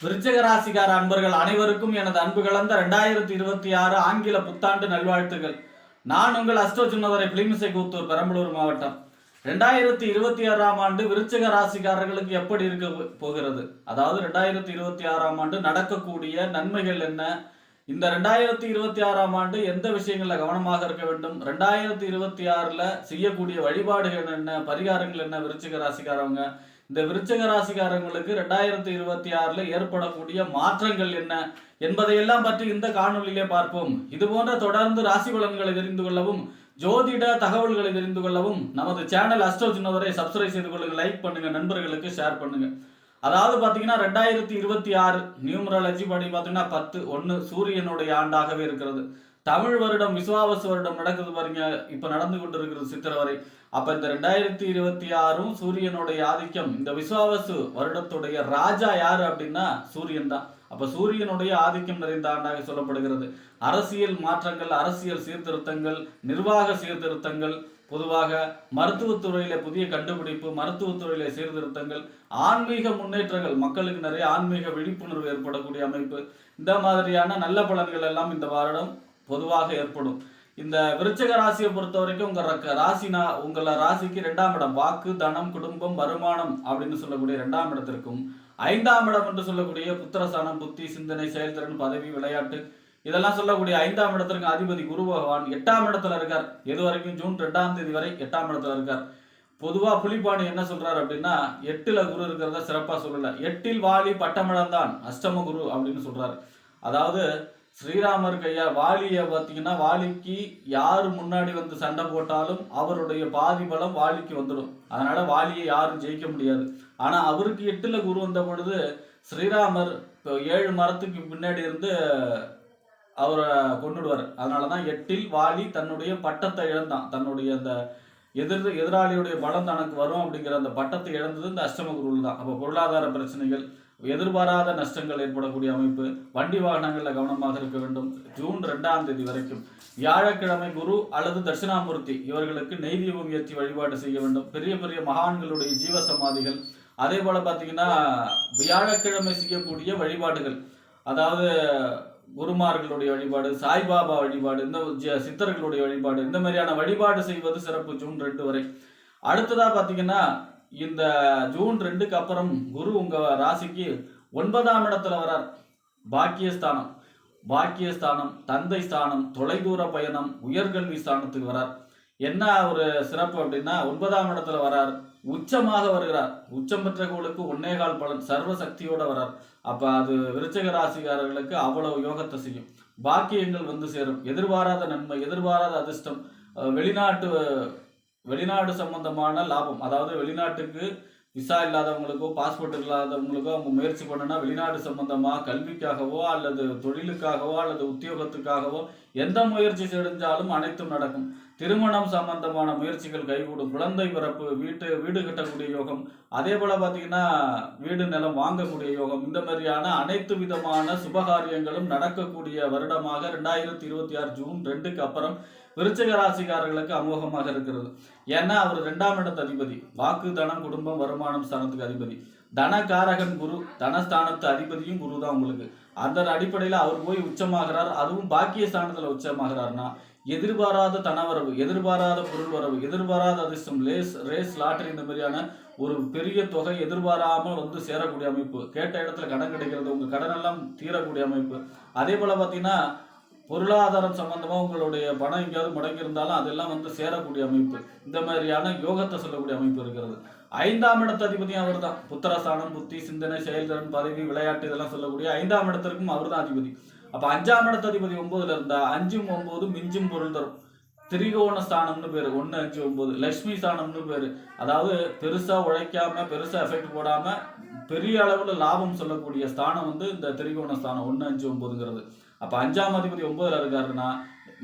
விருச்சிக ராசிக்கார அன்பர்கள் அனைவருக்கும் எனது அன்பு கலந்த ரெண்டாயிரத்தி இருபத்தி ஆறு ஆங்கில புத்தாண்டு நல்வாழ்த்துகள் நான் உங்கள் அஷ்டோ சின்னவரை பிளிமிசை கூத்தூர் பெரம்பலூர் மாவட்டம். ரெண்டாயிரத்தி இருபத்தி ஆறாம் ஆண்டு விருச்சக ராசிக்காரர்களுக்கு எப்படி இருக்க போகிறது? அதாவது ரெண்டாயிரத்தி இருபத்தி ஆறாம் ஆண்டு நடக்கக்கூடிய நன்மைகள் என்ன? இந்த ரெண்டாயிரத்தி இருபத்தி ஆறாம் ஆண்டு எந்த விஷயங்களில் கவனமாக இருக்க வேண்டும்? ரெண்டாயிரத்தி இருபத்தி ஆறில் செய்யக்கூடிய வழிபாடுகள் என்ன? பரிகாரங்கள் என்ன விருச்சிக ராசிக்காரவங்க இந்த விருச்சக ராசிக்காரங்களுக்கு ரெண்டாயிரத்தி இருபத்தி ஆறுல ஏற்படக்கூடிய மாற்றங்கள் என்ன என்பதையெல்லாம் பற்றி இந்த காணொலியிலே பார்ப்போம். இது போன்ற தொடர்ந்து ராசி பலன்களை தெரிந்து கொள்ளவும் ஜோதிட தகவல்களை தெரிந்து கொள்ளவும் நமது சேனல் அஸ்ட்ரோ சின்னவரை சப்ஸ்கிரைப் செய்து கொள்ளுங்க லைக் பண்ணுங்க நண்பர்களுக்கு ஷேர் பண்ணுங்க. அதாவது பார்த்தீங்கன்னா ரெண்டாயிரத்தி இருபத்தி ஆறு நியூமராலஜி படி பார்த்தீங்கன்னா பத்து ஒன்று சூரியனுடைய ஆண்டாகவே இருக்கிறது. தமிழ் வருடம் விசுவாவச வருடம் நடக்குது பாருங்க. இப்போ நடந்து கொண்டிருக்கிறது சித்திரவரை அப்ப இந்த ரெண்டாயிரத்தி இருபத்தி ஆறும் சூரியனுடைய ஆதிக்கம். இந்த விசுவாவசு வருடத்துடைய ராஜா யாரு அப்படின்னா சூரியன் தான். அப்ப சூரியனுடைய ஆதிக்கம் நிறைந்த ஆண்டாக சொல்லப்படுகிறது. அரசியல் மாற்றங்கள் அரசியல் சீர்திருத்தங்கள் நிர்வாக சீர்திருத்தங்கள் பொதுவாக மருத்துவத்துறையில புதிய கண்டுபிடிப்பு மருத்துவத்துறையில சீர்திருத்தங்கள் ஆன்மீக முன்னேற்றங்கள் மக்களுக்கு நிறைய ஆன்மீக விழிப்புணர்வு ஏற்படக்கூடிய அமைப்பு. இந்த மாதிரியான நல்ல பலன்கள் எல்லாம் இந்த வருடம் பொதுவாக ஏற்படும். இந்த விருச்சக ராசியை பொறுத்த வரைக்கும் உங்க ரக்க- ராசினா உங்களை ராசிக்கு ரெண்டாம் இடம் வாக்கு தனம் குடும்பம் வருமானம் அப்படின்னு சொல்லக்கூடிய ரெண்டாம் இடத்திற்கும் ஐந்தாம் இடம் என்று சொல்லக்கூடிய புத்திரசானம் புத்தி சிந்தனை செயல்திறன் பதவி விளையாட்டு இதெல்லாம் சொல்லக்கூடிய ஐந்தாம் இடத்திற்கு அதிபதி குரு பகவான் எட்டாம் இடத்துல இருக்கார். எது வரைக்கும்? ஜூன் ரெண்டாம் தேதி வரை எட்டாம் இடத்துல இருக்கார். பொதுவா புலிபாணி என்ன சொல்றாரு அப்படின்னா எட்டுல குரு இருக்கிறத சிறப்பா சொல்லல. எட்டில் வாலி பட்டமிழந்தான் அஷ்டம குரு அப்படின்னு சொல்றாரு. அதாவது ஸ்ரீராமர் கையா வாலியை பார்த்தீங்கன்னா வாலிக்கு யார் முன்னாடி வந்து சண்டை போட்டாலும் அவருடைய பாதி பலம் வாலிக்கு வந்துடும். அதனால வாலியை யாரும் ஜெயிக்க முடியாது. ஆனா அவருக்கு எட்டுல குரு வந்த பொழுது ஸ்ரீராமர் இப்போ ஏழு மரத்துக்கு பின்னாடி இருந்து அவரை கொண்டுடுவார் அதனால தான் எட்டில் வாலி தன்னுடைய பட்டத்தை இழந்தான். தன்னுடைய அந்த எதிர் எதிராளியுடைய பலம் தனக்கு வரும் அப்படிங்கிற அந்த பட்டத்தை இழந்தது இந்த அஷ்டம குருவில் தான். அப்போ பொருளாதார பிரச்சனைகள் எதிர்பாராத நஷ்டங்கள் ஏற்படக்கூடிய அமைப்பு வண்டி வாகனங்களில் கவனமாக இருக்க வேண்டும். ஜூன் ரெண்டாம் தேதி வரைக்கும் வியாழக்கிழமை குரு அல்லது தட்சிணாமூர்த்தி இவர்களுக்கு நெய்தீபம் ஏற்றி வழிபாடு செய்ய வேண்டும். பெரிய பெரிய மகான்களுடைய ஜீவ சமாதிகள். அதே போல பார்த்தீங்கன்னா வியாழக்கிழமை செய்யக்கூடிய வழிபாடுகள். அதாவது குருமார்களுடைய வழிபாடு சாய்பாபா வழிபாடு இந்த சித்தர்களுடைய வழிபாடு இந்த மாதிரியான வழிபாடு செய்வது சிறப்பு ஜூன் ரெண்டு வரை. அடுத்ததாக பார்த்தீங்கன்னா இந்த ஜூன் ரெண்டுக்கு அப்புறம் குரு உங்கள் ராசிக்கு ஒன்பதாம் இடத்துல வரார். பாக்கியஸ்தானம். பாக்கியஸ்தானம் தந்தை ஸ்தானம் தொலைதூர பயணம் உயர்கல்வி ஸ்தானத்துக்கு வரார். என்ன ஒரு சிறப்பு அப்படின்னா ஒன்பதாம் இடத்துல வரார். உச்சமாக வருகிறார். உச்சம் பெற்றவர்களுக்கு ஒன்னேகால் பலன் சர்வ சக்தியோடு வரார். அப்போ அது விருச்சக ராசிக்காரர்களுக்கு அவ்வளவு யோகத்தை செய்யும். பாக்கியங்கள் வந்து சேரும். எதிர்பாராத நன்மை எதிர்பாராத அதிர்ஷ்டம் வெளிநாட்டு வெளிநாடு சம்பந்தமான லாபம். அதாவது வெளிநாட்டுக்கு விசா இல்லாதவங்களுக்கோ பாஸ்போர்ட் இல்லாதவங்களுக்கோ அவங்க முயற்சி பண்ணனா வெளிநாடு சம்பந்தமா கல்விக்காகவோ அல்லது தொழிலுக்காகவோ அல்லது உத்தியோகத்துக்காகவோ எந்த முயற்சி செஞ்சாலும் அனைத்தும் நடக்கும். திருமணம் சம்பந்தமான முயற்சிகள் கைகூடும். குழந்தை பிறப்பு வீட்டு வீடு கட்டக்கூடிய யோகம் அதே போல பார்த்தீங்கன்னா வீடு நிலம் வாங்கக்கூடிய யோகம் இந்த மாதிரியான அனைத்து விதமான சுபகாரியங்களும் நடக்கக்கூடிய வருடமாக ரெண்டாயிரத்தி இருபத்தி ஆறு ஜூன் ரெண்டுக்கு அப்புறம் விருச்சிக ராசிக்காரர்களுக்கு அமோகமாக இருக்கிறது. ஏன்னா அவர் ரெண்டாம் இடத்து அதிபதி. வாக்கு தனம் குடும்பம் வருமானம் ஸ்தானத்துக்கு அதிபதி. தனகாரகன் குரு தனஸ்தானத்து அதிபதியும் குரு தான் உங்களுக்கு. அந்த அடிப்படையில் அவர் போய் உச்சமாகிறார். அதுவும் பாக்கிய ஸ்தானத்தில் உச்சமாகிறார்னா எதிர்பாராத தனவரவு எதிர்பாராத பொருள் வரவு எதிர்பாராத அதிர்ஷ்டம் லேஸ் ரேஸ் லாட்டரி இந்த மாதிரியான ஒரு பெரிய தொகை எதிர்பாராமல் வந்து சேரக்கூடிய அமைப்பு. கேட்ட இடத்துல கடன் கிடைக்கிறது உங்கள் கடன் எல்லாம் தீரக்கூடிய அமைப்பு. அதே போல் பார்த்தீங்கன்னா பொருளாதாரம் சம்பந்தமாக உங்களுடைய பணம் எங்கேயாவது முடங்கியிருந்தாலும் அதெல்லாம் வந்து சேரக்கூடிய அமைப்பு. இந்த மாதிரியான யோகத்தை சொல்லக்கூடிய அமைப்பு இருக்கிறது. ஐந்தாம் இடத்து அதிபதியும் அவர் தான் புத்திரஸ்தானம் புத்தி சிந்தனை செயல்திறன் பதவி விளையாட்டு இதெல்லாம் சொல்லக்கூடிய ஐந்தாம் இடத்திற்கும் அவர் தான் அதிபதி. அப்போ அஞ்சாம் இடத்து அதிபதி ஒன்பதுல இருந்தா அஞ்சும் ஒன்பது மிஞ்சும் பொருள் தரும். திரிகோண ஸ்தானம்னு பேர். ஒன்று அஞ்சு ஒம்பது லட்சுமி ஸ்தானம்னு பேர். அதாவது பெருசாக உழைக்காம பெருசாக எஃபெக்ட் போடாமல் பெரிய அளவில் லாபம் சொல்லக்கூடிய ஸ்தானம் வந்து இந்த திரிகோண ஸ்தானம். ஒன்று அஞ்சு ஒம்பதுங்கிறது அப்போ அஞ்சாம் அதிபதி ஒன்பதுல இருக்காருன்னா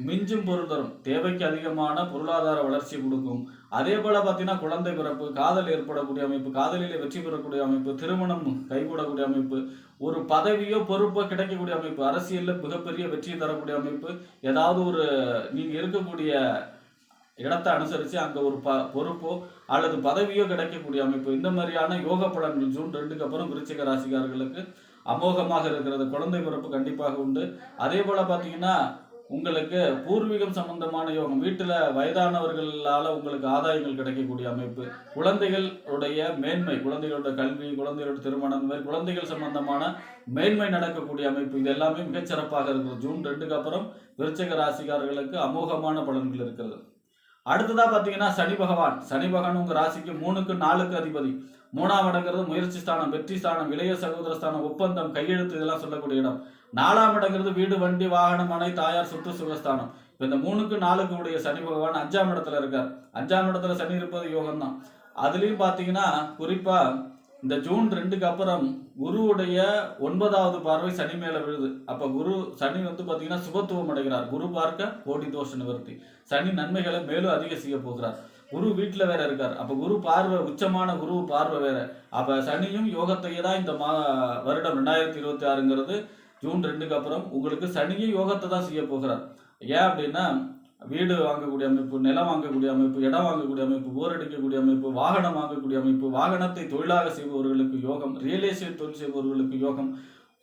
மிஞ்சும் பொருள் தரும். தேவைக்கு அதிகமான பொருளாதார வளர்ச்சி கொடுக்கும். அதே போல பார்த்தீங்கன்னா குழந்தை பிறப்பு காதல் ஏற்படக்கூடிய அமைப்பு காதலிலே வெற்றி பெறக்கூடிய அமைப்பு திருமணம் கைகூடக்கூடிய அமைப்பு ஒரு பதவியோ பொறுப்போ கிடைக்கக்கூடிய அமைப்பு அரசியலில் மிகப்பெரிய வெற்றி தரக்கூடிய அமைப்பு ஏதாவது ஒரு நீங்கள் இருக்கக்கூடிய இடத்தை அனுசரித்து அங்கே ஒரு ப பொறுப்போ அல்லது பதவியோ கிடைக்கக்கூடிய அமைப்பு இந்த மாதிரியான யோக பலன்கள் ஜூன் ரெண்டுக்கு அப்புறம் விருச்சிக ராசிக்காரர்களுக்கு அமோகமாக இருக்கிறது. குழந்தை பிறப்பு கண்டிப்பாக உண்டு. அதே போல பார்த்தீங்கன்னா உங்களுக்கு பூர்வீகம் சம்பந்தமான யோகம் வீட்டில் வயதானவர்களால் உங்களுக்கு ஆதாயங்கள் கிடைக்கக்கூடிய அமைப்பு. குழந்தைகளுடைய மேன்மை குழந்தைகளோட கல்வி குழந்தைகளோட திருமணம் இந்த மாதிரி குழந்தைகள் சம்பந்தமான மேன்மை நடக்கக்கூடிய அமைப்பு. இது எல்லாமே மிகச்சிறப்பாக இருக்கிறது. ஜூன் ரெண்டுக்கு அப்புறம் விருச்சக ராசிக்காரர்களுக்கு அமோகமான பலன்கள் இருக்கிறது. அடுத்ததாக பார்த்தீங்கன்னா சனி பகவான். சனி பகவான் உங்கள் ராசிக்கு மூணுக்கு நாலுக்கு அதிபதி. மூணாம் இடங்கிறது முயற்சி ஸ்தானம் வெற்றி ஸ்தானம் இளைய சகோதர ஸ்தானம் ஒப்பந்தம் கையெழுத்து இதெல்லாம் சொல்லக்கூடிய இடம். நாலாம் இடங்கிறது வீடு வண்டி வாகனம் மனை தாயார் சுற்று சுகஸ்தானம். இப்போ இந்த மூணுக்கு நாலுக்கு உடைய சனி பகவான் அஞ்சாம் இடத்துல இருக்கார். அஞ்சாம் இடத்துல சனி இருப்பது யோகம் தான் அதுலேயும் பார்த்தீங்கன்னா குறிப்பா இந்த ஜூன் ரெண்டுக்கு அப்புறம் குருவுடைய ஒன்பதாவது பார்வை சனி மேல விழுது. அப்போ குரு சனி வந்து பார்த்தீங்கன்னா சுபத்துவம் அடைகிறார். குரு பார்க்க கோடி தோஷ நிவர்த்தி. சனி நன்மைகளை மேலும் அதிக செய்ய போகிறார். குரு வீட்டுல வேற இருக்கார். அப்ப குரு பார்வை உச்சமான குரு பார்வை வேற. அப்ப சனியும் யோகத்தையே தான் இந்த மா வருடம் ரெண்டாயிரத்தி இருபத்தி ஆறுங்கிறது ஜூன் ரெண்டுக்கு அப்புறம் உங்களுக்கு சனியும் யோகத்தை தான் செய்ய போகிறார். ஏன் அப்படின்னா வீடு வாங்கக்கூடிய அமைப்பு நிலம் வாங்கக்கூடிய அமைப்பு இடம் வாங்கக்கூடிய அமைப்பு போர் அடிக்கக்கூடிய அமைப்பு வாகனம் வாங்கக்கூடிய அமைப்பு வாகனத்தை தொழிலாக செய்பவர்களுக்கு யோகம் ரியல் எஸ்டேட் தொழில் செய்பவர்களுக்கு யோகம்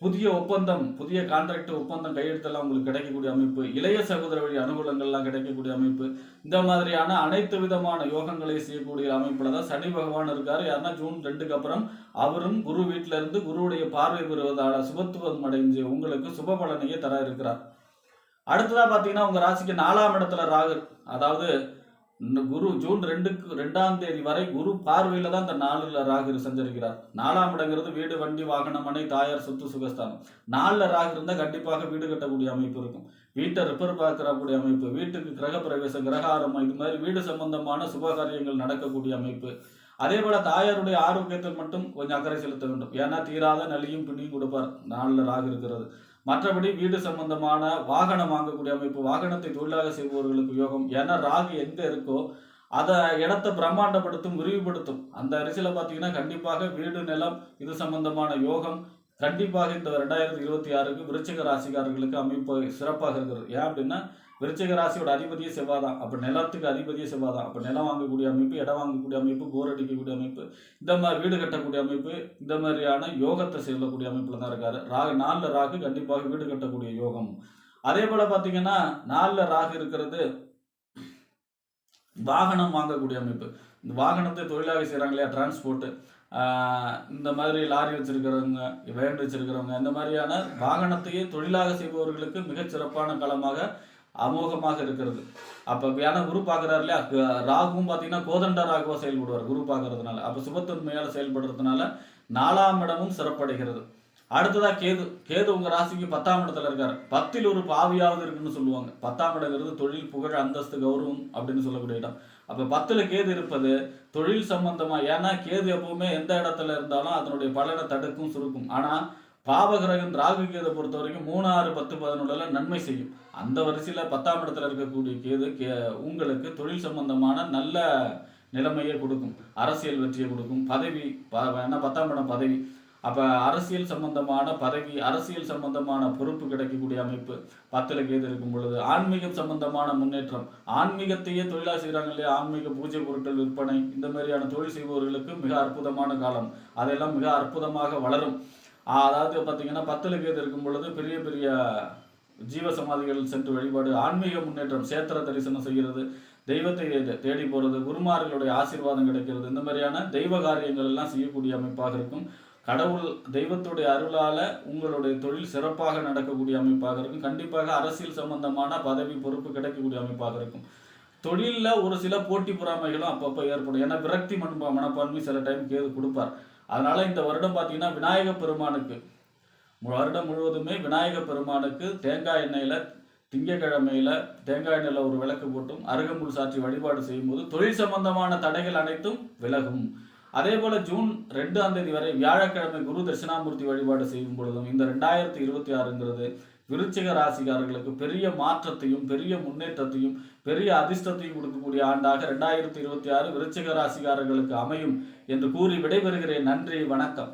புதிய ஒப்பந்தம் புதிய கான்ட்ராக்ட் ஒப்பந்தம் கையெழுத்தெல்லாம் உங்களுக்கு கிடைக்கக்கூடிய அமைப்பு இளைய சகோதர வழி அனுகூலங்கள்லாம் கிடைக்கக்கூடிய அமைப்பு இந்த மாதிரியான அனைத்து விதமான யோகங்களை செய்யக்கூடிய அமைப்புல தான் சனி பகவான் இருக்காரு. யாருன்னா ஜூன் ரெண்டுக்கு அப்புறம் அவரும் குரு வீட்டில இருந்து குருவுடைய பார்வை பெறுவதால சுபத்துவம் அடைஞ்சு உங்களுக்கு சுப பலனையே தர இருக்கிறார். அடுத்ததா பாத்தீங்கன்னா உங்க ராசிக்கு நாலாம் இடத்துல ராகு. அதாவது குரு ஜூன் ரெண்டுக்கு ரெண்டாம் தேதி வரை குரு பார்வையில தான் இந்த நாலுல ராகு சஞ்சரிக்கிறார். நாலாம் இடங்கிறது வீடு வண்டி வாகனம் மனை தாயார் சொத்து சுகஸ்தானம். நாலுல ராகு இருந்தால் கண்டிப்பாக வீடு கட்டக்கூடிய அமைப்பு இருக்கும். வீட்டை ரிப்பேர் பார்க்கக்கூடிய அமைப்பு வீட்டுக்கு கிரக பிரவேசம் கிரகாரம் இது மாதிரி வீடு சம்பந்தமான சுபகாரியங்கள் நடக்கக்கூடிய அமைப்பு. அதே போல தாயாருடைய ஆரோக்கியத்தில் மட்டும் கொஞ்சம் அக்கறை செலுத்த வேண்டும். ஏன்னா தீராத நலியும் பின்னியும் கொடுப்பார். நாலுல ராகு இருக்கிறது. மற்றபடி வீடு சம்பந்தமான வாகனம் வாங்கக்கூடிய அமைப்பு வாகனத்தை தொழிலாக செய்பவர்களுக்கு யோகம் ஏன்னா ராகு எங்க இருக்கோ அதை இடத்தை பிரம்மாண்டப்படுத்தும் விரிவுபடுத்தும். அந்த அரிசியில் பார்த்தீங்கன்னா கண்டிப்பாக வீடு நிலம் இது சம்பந்தமான யோகம் கண்டிப்பாக இந்த ரெண்டாயிரத்தி இருபத்தி ஆறுக்கு விருச்சிக ராசிக்காரர்களுக்கு அமைப்பு சிறப்பாக இருக்கிறது. ஏன் அப்படின்னா விருச்சிக ராசியோட அதிபதியே செவ்வாய் தான் அப்போ நிலத்துக்கு அதிபதியே செவ்வாய் தான் அப்போ நிலம் வாங்கக்கூடிய அமைப்பு இடம் வாங்கக்கூடிய அமைப்பு போர் அடிக்கக்கூடிய அமைப்பு இந்த மாதிரி வீடு கட்டக்கூடிய அமைப்பு இந்த மாதிரியான யோகத்தை செல்லக்கூடிய அமைப்பில் தான் இருக்காரு. ராகு நாலில் ராகு கண்டிப்பாக வீடு கட்டக்கூடிய யோகம். அதே போல பார்த்தீங்கன்னா நாலில் ராகு இருக்கிறது வாகனம் வாங்கக்கூடிய அமைப்பு. இந்த வாகனத்தை தொழிலாக செய்கிறாங்க இல்லையா டிரான்ஸ்போர்ட்டு இந்த மாதிரி லாரி வச்சிருக்கிறவங்க வேன் வச்சிருக்கிறவங்க இந்த மாதிரியான வாகனத்தையே தொழிலாக செய்பவர்களுக்கு மிகச் சிறப்பான களமாக அமோகமாக இருக்கிறது. அப்போ ஏன்னா குரு பார்க்குறாரு இல்லையா? ராகுவும் பார்த்தீங்கன்னா கோதண்ட ராகுவாக செயல்படுவார் குரு பார்க்கறதுனால. அப்போ சுபத்தன்மையால் செயல்படுறதுனால நாலாம் இடமும் சிறப்படைகிறது. அடுத்ததாக கேது. கேது உங்கள் ராசிக்கு பத்தாம் இடத்துல இருக்கார். பத்தில் ஒரு பாவியாவது இருக்குன்னு சொல்லுவாங்க. பத்தாம் இடங்கிறது தொழில் புகழ் அந்தஸ்து கௌரவம் அப்படின்னு சொல்லக்கூடிய இடம். அப்போ பத்தில் கேது இருப்பது தொழில் சம்பந்தமாக ஏன்னா கேது எப்பவுமே எந்த இடத்துல இருந்தாலும் அதனுடைய பலனை தடுக்கும் சுருக்கும். ஆனால் பாவகிரகம் ராகு கேதை பொறுத்த வரைக்கும் மூணு ஆறு பத்து பதினொன்றுல நன்மை செய்யும். அந்த வரிசையில் பத்தாம் இடத்துல இருக்கக்கூடிய கேது கே உங்களுக்கு தொழில் சம்பந்தமான நல்ல நிலைமையை கொடுக்கும். அரசியல் வெற்றியை கொடுக்கும். பதவி ப- என்ன பத்தாம் இடம் பதவி. அப்போ அரசியல் சம்பந்தமான பதவி அரசியல் சம்பந்தமான பொறுப்பு கிடைக்கக்கூடிய அமைப்பு பத்தில் கேது இருக்கும் பொழுது ஆன்மீகம் சம்பந்தமான முன்னேற்றம் ஆன்மீகத்தையே தொழிலா செய்கிறாங்க இல்லையா? ஆன்மீக பூஜை பொருட்கள் விற்பனை இந்த மாதிரியான தொழில் செய்பவர்களுக்கு மிக அற்புதமான காலம். அதெல்லாம் மிக அற்புதமாக வளரும். அதாவது பார்த்தீங்கன்னா பத்தில் கேது இருக்கும் பொழுது பெரிய பெரிய ஜீவ சமாதிகள் சென்று வழிபாடு ஆன்மீக முன்னேற்றம் சேத்திர தரிசனம் செய்கிறது தெய்வத்தை தேடி போகிறது குருமார்களுடைய ஆசீர்வாதம் கிடைக்கிறது இந்த மாதிரியான தெய்வ காரியங்கள் எல்லாம் செய்யக்கூடிய அமைப்பாக இருக்கும். கடவுள் தெய்வத்துடைய அருளால உங்களுடைய தொழில் சிறப்பாக நடக்கக்கூடிய அமைப்பாக இருக்கும். கண்டிப்பாக அரசியல் சம்பந்தமான பதவி பொறுப்பு கிடைக்கக்கூடிய அமைப்பாக இருக்கும். தொழிலில் ஒரு சில போட்டி பொறாமைகளும் அப்பப்போ ஏற்படும். ஏன்னா விரக்தி மண்பா மனப்பான்மை சில டைம் கேது கொடுப்பார். அதனால இந்த வருடம் பார்த்தீங்கன்னா விநாயக பெருமானுக்கு மு- வருடம் முழுவதுமே விநாயக பெருமானுக்கு தேங்காய் எண்ணெயில் திங்கக்கிழமையில் தேங்காய் எண்ணெயில் ஒரு விளக்கு போட்டும் அருகம்புல் சாற்றி வழிபாடு செய்யும்போது தொழில் சம்பந்தமான தடைகள் அனைத்தும் விலகும். அதே போல ஜூன் ரெண்டாம் தேதி வரை வியாழக்கிழமை குரு தட்சிணாமூர்த்தி வழிபாடு செய்யும் பொழுதும் இந்த ரெண்டாயிரத்தி இருபத்தி ஆறுங்கிறது விருச்சிக ராசிக்காரர்களுக்கு பெரிய மாற்றத்தையும் பெரிய முன்னேற்றத்தையும் பெரிய அதிர்ஷ்டத்தையும் கொடுக்கக்கூடிய ஆண்டாக ரெண்டாயிரத்தி இருபத்தி ஆறு விருச்சிக ராசிக்காரர்களுக்கு அமையும் என்று கூறி விடைபெறுகிறேன். நன்றி வணக்கம்.